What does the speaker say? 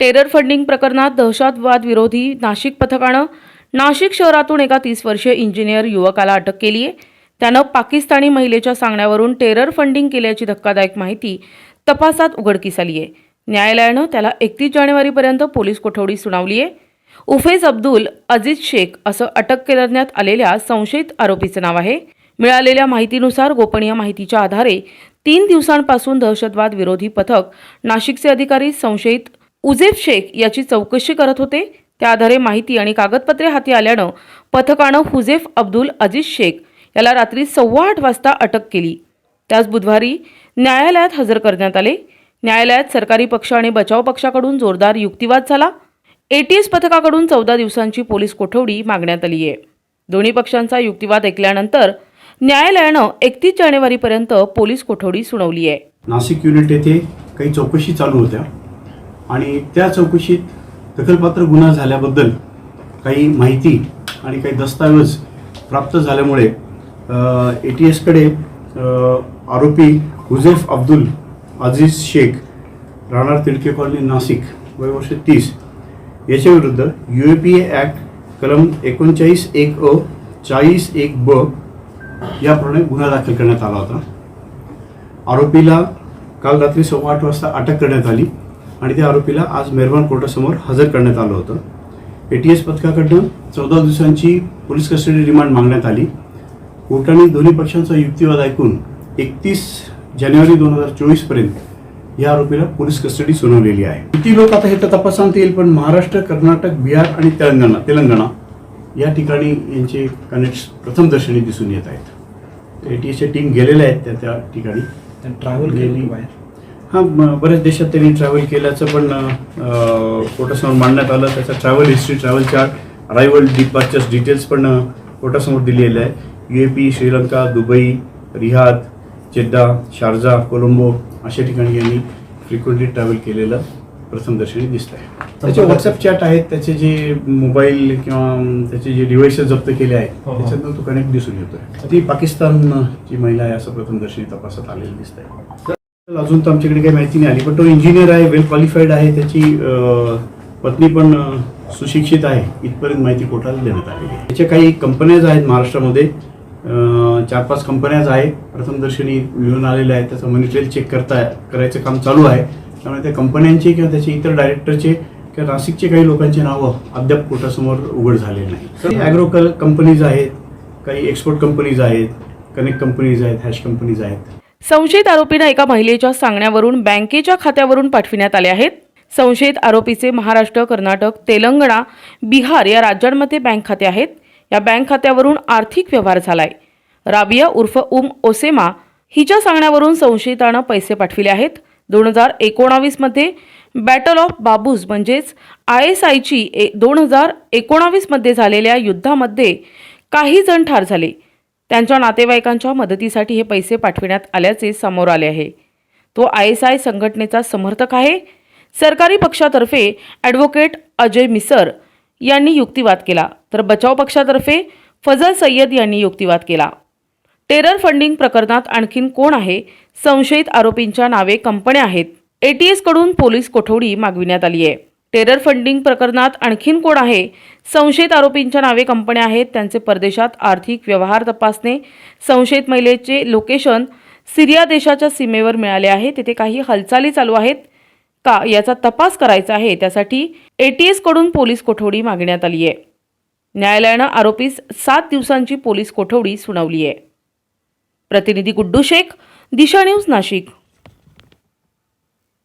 Terror funding प्रकरणात दहशतवाद विरोधी नाशिक पथकानं नाशिक शहरातून एका तीस वर्षीय इंजिनियर युवकाला अटक केली आहे. त्यानं पाकिस्तानी महिलेच्या सांगण्यावरून टेरर फंडिंग केल्याची धक्कादायक माहिती तपासात उघडकीस आली आहे. न्यायालयानं त्याला एकतीस जानेवारीपर्यंत पोलीस कोठडी सुनावली आहे. उफेज अब्दुल अजिज शेख असं अटक करण्यात आलेल्या संशयित आरोपीचं नाव आहे. मिळालेल्या माहितीनुसार गोपनीय माहितीच्या आधारे तीन दिवसांपासून दहशतवाद विरोधी पथक नाशिकचे अधिकारी संशयित उझेफ शेख याची चौकशी करत होते. त्या आधारे माहिती आणि कागदपत्रे हाती आल्यानं पथकानं हुजेफ अब्दुल अजीज शेख याला रात्री सव्वा आठ वाजता अटक केली. त्याच बुधवारी न्यायालयात हजर करण्यात आले. न्यायालयात सरकारी पक्ष आणि बचाव पक्षाकडून जोरदार युक्तिवाद झाला. एटीएस पथकाकडून चौदा दिवसांची पोलीस कोठडी मागण्यात आली आहे. दोन्ही पक्षांचा युक्तिवाद ऐकल्यानंतर न्यायालयानं एकतीस जानेवारीपर्यंत पोलीस कोठडी सुनावली आहे. नाशिक युनिट येथे काही चौकशी चालू होत्या. आणि त्या चौकशीत दखलपात्र गुन्हा झाल्याबद्दल काही माहिती आणि काही दस्तावेज प्राप्त झाल्यामुळे ए टी एसकडे आरोपी हुजेफ अब्दुल अजीज शेख राहणार तिडके कॉलनी नाशिक वय वर्ष तीस. याच्याविरुद्ध U A P A act कलम एकोणचाळीस एक अ चाळीस एक ब याप्रमाणे गुन्हा दाखल करण्यात आला होता. आरोपीला काल रात्री सव्वा आठ वाजता अटक करण्यात आली. आणि त्या आरोपीला आज मेहरबान कोर्टासमोर हजर करण्यात आलं होतं. ए टी एस पथकाकडनं चौदा दिवसांची पोलीस कस्टडी रिमांड मागण्यात आली. कोर्टाने दोन्ही पक्षांचा युक्तिवाद ऐकून एकतीस जानेवारी दोन हजार चोवीसपर्यंत या आरोपीला पोलीस कस्टडी सुनावलेली आहे. किती लोक आता हे तर तपासांत येईल पण महाराष्ट्र कर्नाटक बिहार आणि तेलंगणा तेलंगणा या ठिकाणी यांचे कनेक्ट प्रथम दर्शनी दिसून येत आहेत. ए टी एसच्या टीम गेलेल्या आहेत त्या त्या ठिकाणी. ट्रॅव्हल केली बाहेर. हां बऱ्याच देशात त्यांनी ट्रॅव्हल केल्याचं पण अं, कोर्टासमोर मांडण्यात आलं. त्याचा travel history travel chart arrival departures details पण कोर्टासमोर दिलेले आहे. U A P Sri Lanka Dubai Riyadh Jeddah Sharjah Colombo अशा ठिकाणी यांनी फ्रिक्वेंटली ट्रॅव्हल केलेलं प्रथमदर्शनी दिसत आहे त्याचे व्हॉट्सअप चॅट आहेत. त्याचे जे मोबाईल किंवा त्याचे जे डिव्हाइसेस जप्त केले आहेत हो, हो. त्याच्यातनं तो कनेक्ट दिसून येतोय. ती पाकिस्तानची महिला आहे असं प्रथमदर्शनी तपासात आलेलं दिसत आहे अजून तर आमच्याकडे काही माहिती नाही आली पण तो इंजिनियर आहे वेल क्वालिफाईड आहे त्याची पत्नी पण सुशिक्षित आहे. इथपर्यंत माहिती कोर्टाला देण्यात आलेली आहे. त्याच्या काही कंपन्याज आहेत महाराष्ट्रामध्ये. चार पाच कंपन्याज आहे प्रथमदर्शनी मिळून आलेल्या आहेत. त्याचं मनी ट्रेल चेक करता करायचं काम चालू आहे. त्यामुळे त्या कंपन्यांचे किंवा त्याचे इतर डायरेक्टरचे किंवा नाशिकचे काही लोकांची नावं अद्याप कोर्टासमोर उघड झाले नाही. ॲग्रो कंपनीज आहेत काही एक्सपोर्ट कंपनीज आहेत कनेक्ट कंपनीज आहेत हॅश कंपनीज आहेत. संशयित आरोपींना एका महिलेच्या सांगण्यावरून बँकेच्या खात्यावरून पाठविण्यात आले आहेत. संशयित आरोपीचे महाराष्ट्र कर्नाटक तेलंगणा बिहार या राज्यांमध्ये बँक खाते आहेत. या बँक खात्यावरून आर्थिक व्यवहार झालाय. राबिया उर्फ उम ओसेमा हिच्या सांगण्यावरून संशयितानं पैसे पाठविले आहेत. दोन हजार एकोणावीसमध्ये बॅटल ऑफ बाबूज म्हणजेच आय एस आयची दोन हजार एकोणावीसमध्ये झालेल्या युद्धामध्ये काही जण ठार झाले. त्यांच्या नातेवाईकांच्या मदतीसाठी हे पैसे पाठविण्यात आल्याचे समोर आले आहे. तो आय एस आय संघटनेचा समर्थक आहे. सरकारी पक्षातर्फे ॲडव्होकेट अजय मिसर यांनी युक्तिवाद केला. तर बचाव पक्षातर्फे फजल सय्यद यांनी युक्तिवाद केला. टेरर फंडिंग प्रकरणात आणखीन कोण आहे? संशयित आरोपींच्या नावे कंपन्या आहेत. एटीएसकडून पोलीस कोठोडी मागविण्यात आली आहे. टेरर फंडिंग प्रकरणात आणखीन कोण आहे? संशयित आरोपींच्या नावे कंपन्या आहेत त्यांचे परदेशात आर्थिक व्यवहार तपासणे संशयित महिलेचे लोकेशन सिरिया देशाच्या सीमेवर मिळाले आहे तेथे काही हालचाली चालू आहेत का? याचा तपास करायचा आहे त्यासाठी ए टी एसकडून पोलीस कोठडी मागण्यात आली आहे. न्यायालयानं आरोपीस सात दिवसांची पोलीस कोठडी सुनावली आहे. प्रतिनिधी गुड्डू शेख दिशा न्यूज नाशिक.